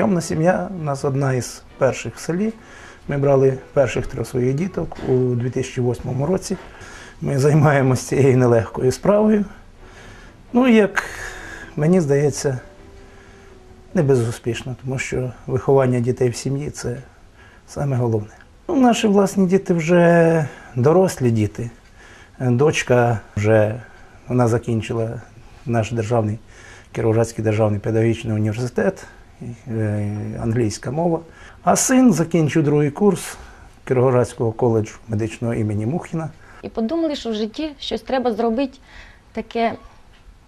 Прийомна сім'я у нас одна із перших в селі. Ми брали перших трьох своїх діток у 2008 році. Ми займаємося цією нелегкою справою. Ну, як мені здається, не безуспішно, тому що виховання дітей в сім'ї це саме головне. Ну, наші власні діти вже дорослі діти. Дочка вже вона закінчила наш державний Кіровоградський державний педагогічний університет, англійська мова. А син закінчив другий курс Кіровоградського коледжу медичного імені Мухіна. І подумали, що в житті щось треба зробити таке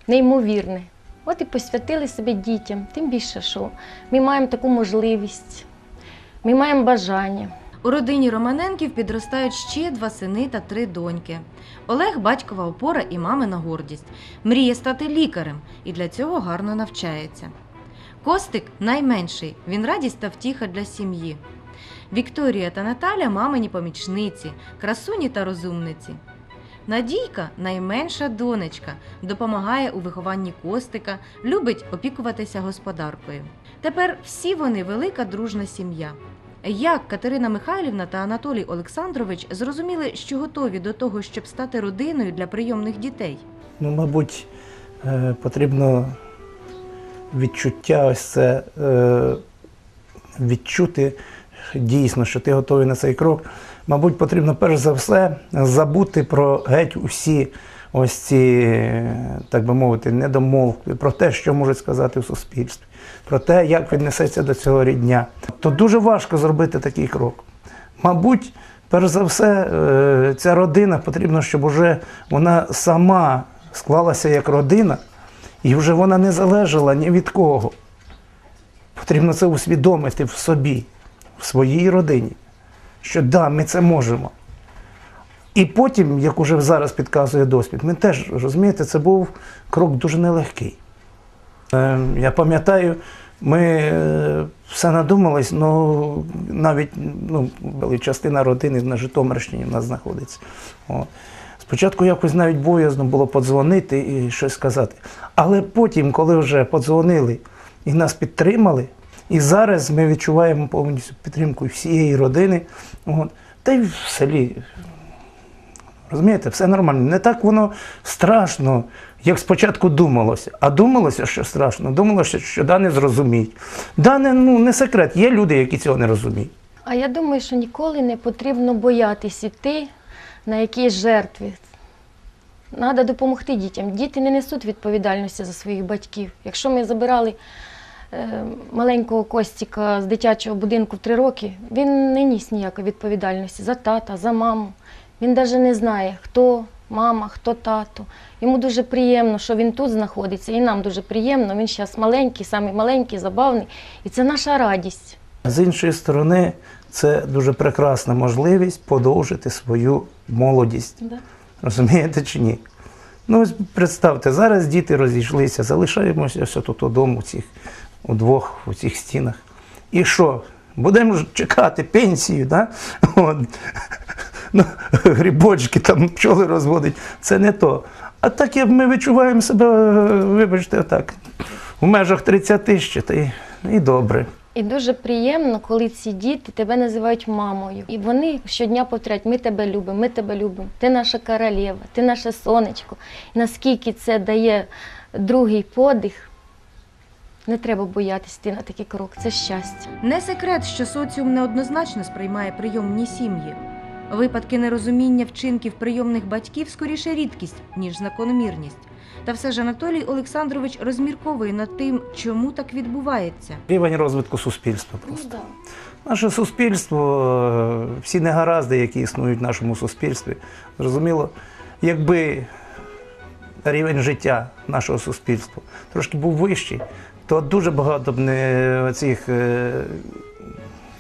неймовірне. От і посвятили себе дітям. Тим більше, що ми маємо таку можливість, ми маємо бажання. У родині Романенків підростають ще два сини та три доньки. Олег батькова опора і мамина гордість. Мріє стати лікарем і для цього гарно навчається. Костик найменший, він радість та втіха для сім'ї. Вікторія та Наталя мамині помічниці, красуні та розумниці. Надійка найменша донечка, допомагає у вихованні Костика, любить опікуватися господаркою. Тепер всі вони велика дружна сім'я. Як Катерина Михайлівна та Анатолій Олександрович зрозуміли, що готові до того, щоб стати родиною для прийомних дітей? Ну, мабуть, е, потрібно відчуття ось це е, відчути дійсно, що ти готовий на цей крок. Мабуть, потрібно перш за все забути про геть усі ось ці, так би мовити, недомовки, про те, що можуть сказати в суспільстві, про те, як віднесеться до цього рідня. То дуже важко зробити такий крок. Мабуть, перш за все, е, ця родина потрібно, щоб уже вона сама склалася як родина, і вже вона не залежала ні від кого. Потрібно це усвідомити в собі, в своїй родині, що да, ми це можемо. І потім, як уже зараз підказує досвід, ми теж розумієте, це був крок дуже нелегкий. Е, Я пам'ятаю, ми е, все надумались, ну навіть ну, частина родини на Житомирщині в нас знаходиться. О. Спочатку якось навіть боязно було подзвонити і щось сказати. Але потім, коли вже подзвонили і нас підтримали, і зараз ми відчуваємо повністю підтримку всієї родини. От. Та й в селі Розумієте, все нормально. Не так воно страшно, як спочатку думалося. А думалося, що страшно. Думалося, що да не зрозуміють. Да, не, ну, не секрет, є люди, які цього не розуміють. А я думаю, що ніколи не потрібно боятися йти на якісь жертви. Треба допомогти дітям. Діти не несуть відповідальності за своїх батьків. Якщо ми забирали е, маленького Костіка з дитячого будинку в три роки, він не ніс ніякої відповідальності за тата, за маму. Він навіть не знає, хто мама, хто тато. Йому дуже приємно, що він тут знаходиться, і нам дуже приємно. Він зараз маленький, самий маленький, забавний. І це наша радість. З іншої сторони, це дуже прекрасна можливість подовжити свою молодість. Да. Розумієте чи ні? Ну, ось представте, зараз діти розійшлися, залишаємося ось тут удома, у цих, удвох, у цих стінах. І що? Будемо чекати пенсію, да? От. Ну, грибочки, там пчоли розводить. Це не то. А так як ми відчуваємо себе, вибачте, так, в межах 30 ще, та й, і добре. І дуже приємно, коли ці діти тебе називають мамою. І вони щодня повторяють, ми тебе любимо, ми тебе любимо, ти наша королева, ти наше сонечко. І наскільки це дає другий подих, не треба боятися йти на такий крок. Це щастя. Не секрет, що соціум неоднозначно сприймає прийомні сім'ї. Випадки нерозуміння вчинків прийомних батьків скоріше рідкість, ніж закономірність. Та все ж Анатолій Олександрович розмірковує над тим, чому так відбувається. Рівень розвитку суспільства просто. Наше суспільство, е, всі негаразди, які існують в нашому суспільстві, зрозуміло, якби рівень життя нашого суспільства трошки був вищий, то дуже багато б не цих е,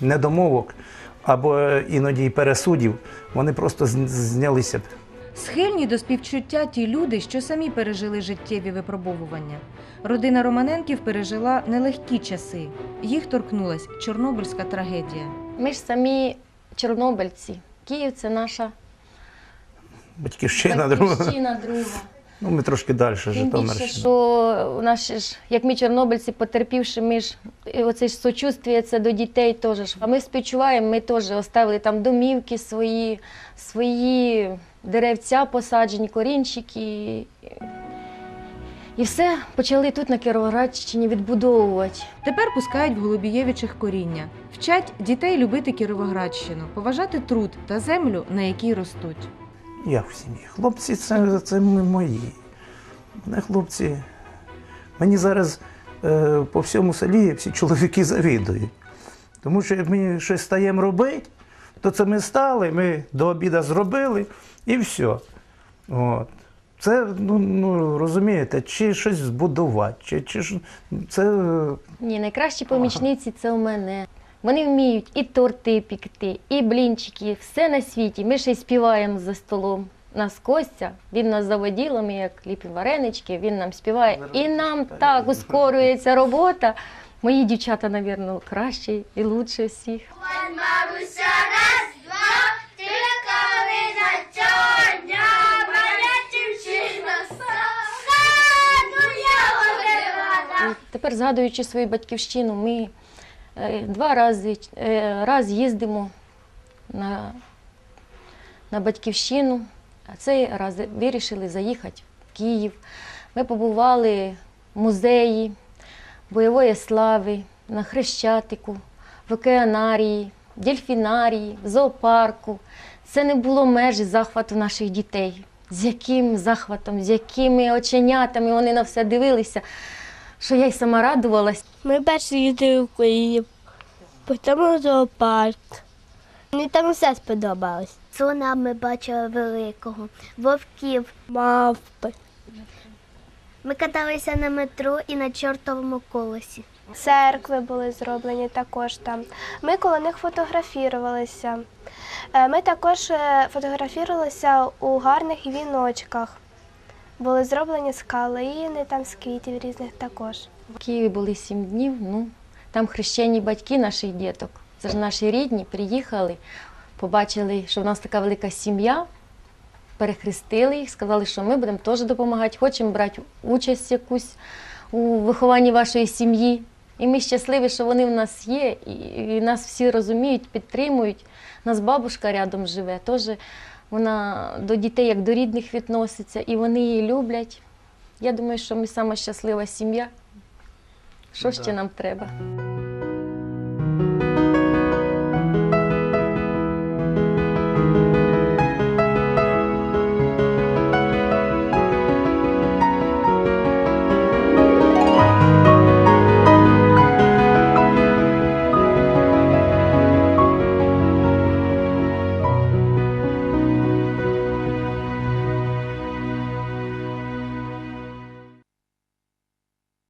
недомовок або іноді пересудів, вони просто знялися б. Схильні до співчуття ті люди, що самі пережили життєві випробовування. Родина Романенків пережила нелегкі часи. Їх торкнулась Чорнобильська трагедія. Ми ж самі чорнобильці. Київ це наша Батьківщина друга. батьківщина друга. Ну, ми трошки далі, Тим більше, Житомирщина. що наші ж, як ми чорнобильці потерпівши, ми ж оце ж сочувствие це до дітей теж. А ми співчуваємо, ми теж оставили там домівки свої, свої деревця посаджені, корінчики. І все почали тут на Кіровоградщині відбудовувати. Тепер пускають в Голубієвичих коріння, вчать дітей любити Кіровоградщину, поважати труд та землю, на якій ростуть. Як в сім'ї? Хлопці це, це ми мої. Мене хлопці. Мені зараз е, по всьому селі всі чоловіки завідують. Тому що як ми щось стаємо робити, то це ми стали, ми до обіду зробили і все. От. Це, ну, ну розумієте, чи щось збудувати, чи, чи ж- це Ні, найкращі помічниці це у мене. Вони вміють і торти пікти, і блінчики, все на світі. Ми ще й співаємо за столом. Нас Костя, він нас заводіло, ми як ліпимо варенички, він нам співає. І нам так ускорюється робота. Мої дівчата, мабуть, кращі і лучші всіх. Маруся, раз, два, три калина чорня, моя дівчина саду я І тепер, згадуючи свою батьківщину, ми е, два рази е, раз їздимо на, на батьківщину, а цей раз вирішили заїхати в Київ. Ми побували в музеї бойової слави, на Хрещатику, в океанарії, дельфінарії, в зоопарку. Це не було межі захвату наших дітей. З яким захватом, з якими оченятами вони на все дивилися, що я й сама радувалась. Ми перші їздили в Київ, потім у зоопарк. Мені там все сподобалось. Слона ми бачили великого, вовків. Мавпи. Ми каталися на метро і на чортовому колесі. Церкви були зроблені також там. Ми коло них фотографірувалися. Е, Ми також е, фотографірувалися у гарних віночках. Були зроблені з калини, там з квітів різних також. В Києві були сім днів. Ну, там хрещені батьки наших діток. Це ж наші рідні приїхали, побачили, що в нас така велика сім'я, перехрестили їх, сказали, що ми будемо теж допомагати, хочемо брати участь якусь у вихованні вашої сім'ї. І ми щасливі, що вони в нас є, і, нас всі розуміють, підтримують. У нас бабушка рядом живе, теж вона до дітей як до рідних відноситься, і вони її люблять. Я думаю, що ми сама щаслива сім'я. Що ще нам треба?